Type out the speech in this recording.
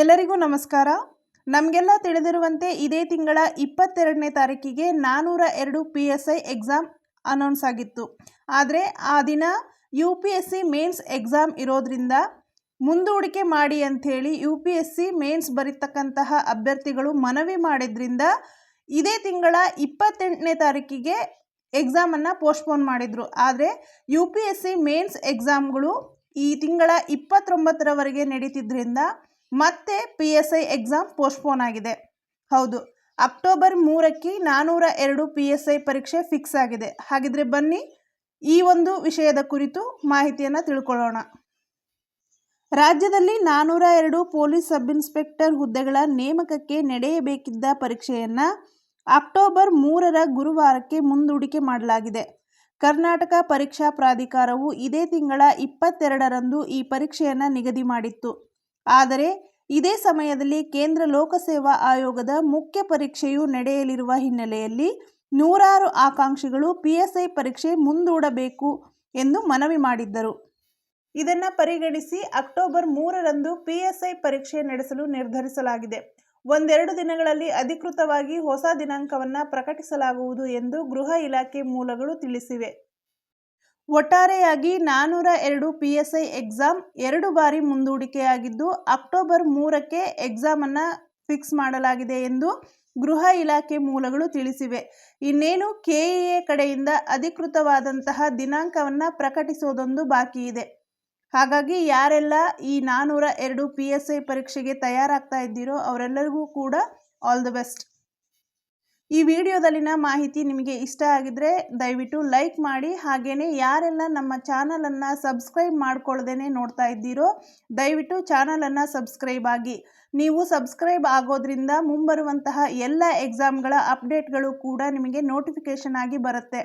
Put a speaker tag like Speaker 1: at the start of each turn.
Speaker 1: ಎಲ್ಲರಿಗೂ ನಮಸ್ಕಾರ. ನಮಗೆಲ್ಲ ತಿಳಿದಿರುವಂತೆ ಇದೇ ತಿಂಗಳ ಇಪ್ಪತ್ತೆರಡನೇ ತಾರೀಕಿಗೆ ನಾನ್ನೂರ ಎರಡು P S I exam announce ಆಗಿತ್ತು. ಆದರೆ ಆ ದಿನ U P S C mains exam ಇರೋದ್ರಿಂದ ಮುಂದೂಡಿಕೆ ಮಾಡಿ ಅಂಥೇಳಿ U P S C mains ಬರೀತಕ್ಕಂತಹ ಅಭ್ಯರ್ಥಿಗಳು ಮನವಿ ಮಾಡಿದ್ರಿಂದ ಇದೇ ತಿಂಗಳ ಇಪ್ಪತ್ತೆಂಟನೇ ತಾರೀಕಿಗೆ ಎಕ್ಸಾಮನ್ನು ಪೋಸ್ಟ್ಪೋನ್ ಮಾಡಿದರು. ಆದರೆ U P S C mains ಎಕ್ಸಾಮ್ಗಳು ಈ ತಿಂಗಳ ಇಪ್ಪತ್ತೊಂಬತ್ತರವರೆಗೆ ನಡೀತಿದ್ರಿಂದ ಮತ್ತೆ P S I exam postpone ಆಗಿದೆ. ಹೌದು ಅಕ್ಟೋಬರ್ ಮೂರಕ್ಕೆ ನಾನ್ನೂರ ಎರಡು ಪಿ ಎಸ್ ಐ ಪರೀಕ್ಷೆ ಫಿಕ್ಸ್ ಆಗಿದೆ. ಹಾಗಿದ್ರೆ ಬನ್ನಿ, ಈ ಒಂದು ವಿಷಯದ ಕುರಿತು ಮಾಹಿತಿಯನ್ನು ತಿಳ್ಕೊಳ್ಳೋಣ. ರಾಜ್ಯದಲ್ಲಿ ನಾನ್ನೂರ ಎರಡು ಪೊಲೀಸ್ ಸಬ್ ಇನ್ಸ್ಪೆಕ್ಟರ್ ಹುದ್ದೆಗಳ ನೇಮಕಕ್ಕೆ ನಡೆಯಬೇಕಿದ್ದ ಪರೀಕ್ಷೆಯನ್ನು ಅಕ್ಟೋಬರ್ ಮೂರರ ಗುರುವಾರಕ್ಕೆ ಮುಂದೂಡಿಕೆ ಮಾಡಲಾಗಿದೆ. ಕರ್ನಾಟಕ ಪರೀಕ್ಷಾ ಪ್ರಾಧಿಕಾರವು ಇದೇ ತಿಂಗಳ ಇಪ್ಪತ್ತೆರಡರಂದು ಈ ಪರೀಕ್ಷೆಯನ್ನು ನಿಗದಿ ಮಾಡಿತ್ತು. ಆದರೆ ಇದೇ ಸಮಯದಲ್ಲಿ ಕೇಂದ್ರ ಲೋಕಸೇವಾ ಆಯೋಗದ ಮುಖ್ಯ ಪರೀಕ್ಷೆಯು ನಡೆಯಲಿರುವ ಹಿನ್ನೆಲೆಯಲ್ಲಿ ನೂರಾರು ಆಕಾಂಕ್ಷಿಗಳು ಪಿಎಸ್ಐ ಪರೀಕ್ಷೆ ಮುಂದೂಡಬೇಕು ಎಂದು ಮನವಿ ಮಾಡಿದ್ದರು. ಇದನ್ನು ಪರಿಗಣಿಸಿ ಅಕ್ಟೋಬರ್ ಮೂರರಂದು ಪಿಎಸ್ಐ ಪರೀಕ್ಷೆ ನಡೆಸಲು ನಿರ್ಧರಿಸಲಾಗಿದೆ. ಒಂದೆರಡು ದಿನಗಳಲ್ಲಿ ಅಧಿಕೃತವಾಗಿ ಹೊಸ ದಿನಾಂಕವನ್ನು ಪ್ರಕಟಿಸಲಾಗುವುದು ಎಂದು ಗೃಹ ಇಲಾಖೆ ಮೂಲಗಳು ತಿಳಿಸಿವೆ. ಒಟ್ಟಾರೆಯಾಗಿ ನಾನ್ನೂರ ಎರಡು ಪಿ ಎಸ್ ಐ ಎಕ್ಸಾಮ್ ಎರಡು ಬಾರಿ ಮುಂದೂಡಿಕೆಯಾಗಿದ್ದು, ಅಕ್ಟೋಬರ್ ಮೂರಕ್ಕೆ ಎಕ್ಸಾಮನ್ನು ಫಿಕ್ಸ್ ಮಾಡಲಾಗಿದೆ ಎಂದು ಗೃಹ ಇಲಾಖೆ ಮೂಲಗಳು ತಿಳಿಸಿವೆ. ಇನ್ನೇನು ಕೆಇಎ ಕಡೆಯಿಂದ ಅಧಿಕೃತವಾದಂತಹ ದಿನಾಂಕವನ್ನು ಪ್ರಕಟಿಸೋದೊಂದು ಬಾಕಿ ಇದೆ. ಹಾಗಾಗಿ ಯಾರೆಲ್ಲ ಈ ನಾನ್ನೂರ ಎರಡು ಪಿ ಎಸ್ ಐ ಪರೀಕ್ಷೆಗೆ ತಯಾರಾಗ್ತಾ ಇದ್ದೀರೋ ಅವರೆಲ್ಲರಿಗೂ ಕೂಡ ಆಲ್ ದ ಬೆಸ್ಟ್ ಈ ವಿಡಿಯೋದಲ್ಲಿನ ಮಾಹಿತಿ ನಿಮಗೆ ಇಷ್ಟ ಆಗಿದ್ರೆ ದಯವಿಟ್ಟು ಲೈಕ್ ಮಾಡಿ. ಹಾಗೆಯೇ ಯಾರೆಲ್ಲ ನಮ್ಮ ಚಾನಲನ್ನು ಸಬ್ಸ್ಕ್ರೈಬ್ ಮಾಡ್ಕೊಳ್ದೇ ನೋಡ್ತಾ ಇದ್ದೀರೋ ದಯವಿಟ್ಟು ಚಾನಲನ್ನು ಸಬ್ಸ್ಕ್ರೈಬ್ ಆಗಿ. ನೀವು ಸಬ್ಸ್ಕ್ರೈಬ್ ಆಗೋದ್ರಿಂದ ಮುಂಬರುವಂತಹ ಎಲ್ಲ ಎಕ್ಸಾಮ್ಗಳ ಅಪ್ಡೇಟ್ಗಳು ಕೂಡ ನಿಮಗೆ ನೋಟಿಫಿಕೇಷನ್ ಆಗಿ ಬರುತ್ತೆ.